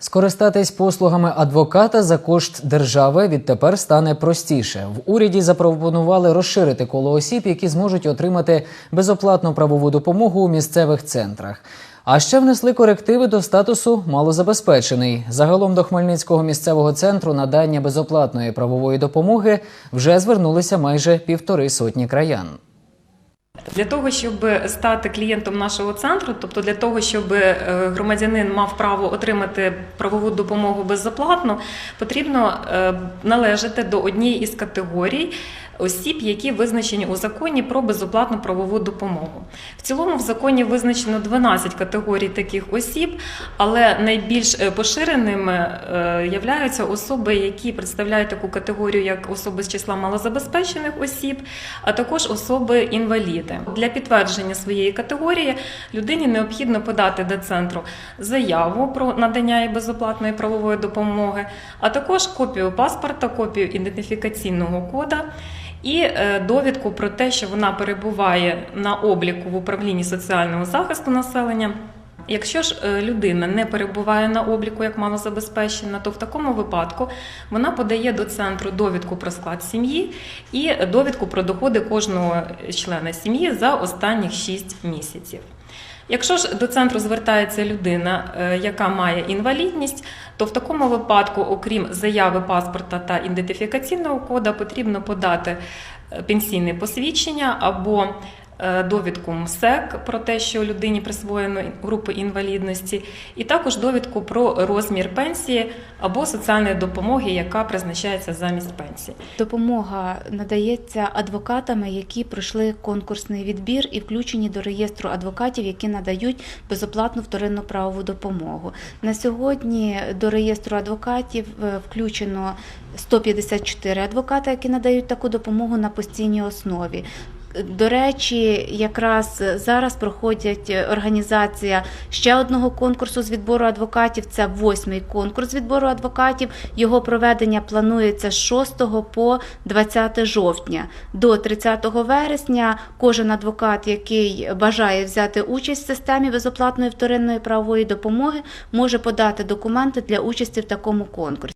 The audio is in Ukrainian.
Скористатись послугами адвоката за кошт держави відтепер стане простіше. В уряді запропонували розширити коло осіб, які зможуть отримати безоплатну правову допомогу у місцевих центрах. А ще внесли корективи до статусу малозабезпечений. Загалом до Хмельницького місцевого центру надання безоплатної правової допомоги вже звернулися майже півтори сотні краян. Для того, щоб стати клієнтом нашого центру, тобто для того, щоб е, громадянин мав право отримати правову допомогу безоплатно, потрібно е, належати до однієї із категорій осіб, які визначені у законі про безоплатну правову допомогу. В цілому в законі визначено 12 категорій таких осіб, але найбільш е, поширеними е, являються особи, які представляють таку категорію, як особи з числа малозабезпечених осіб, а також особи інваліди. Для підтвердження своєї категорії людині необхідно подати до центру заяву про надання їй безоплатної правової допомоги, а також копію паспорта, копію ідентифікаційного кода. І е, довідку про те, що вона перебуває на обліку в управлінні соціального захисту населення. Якщо ж е, людина не перебуває на обліку як малозабезпечена, то в такому випадку вона подає до центру довідку про склад сім'ї і довідку про доходи кожного члена сім'ї за останніх 6 місяців. Якщо ж до центру звертається людина, е, яка має інвалідність, то в такому випадку, окрім заяви паспорта та ідентифікаційного кода, потрібно подати е, пенсійне посвідчення або довідку МСЕК про те, що людині присвоєно групи інвалідності, і також довідку про розмір пенсії або соціальної допомоги, яка призначається замість пенсії. Допомога надається адвокатами, які пройшли конкурсний відбір і включені до реєстру адвокатів, які надають безоплатну вторинну правову допомогу. На сьогодні до реєстру адвокатів е, включено 154 адвоката, які надають таку допомогу на постійній основі. До речі, якраз зараз проходять організація ще одного конкурсу з відбору адвокатів. Це восьмий конкурс з відбору адвокатів. Його проведення планується з 6 по 20 жовтня. До 30 вересня кожен адвокат, який бажає взяти участь в системі безоплатної вторинної правової допомоги, може подати документи для участі в такому конкурсі.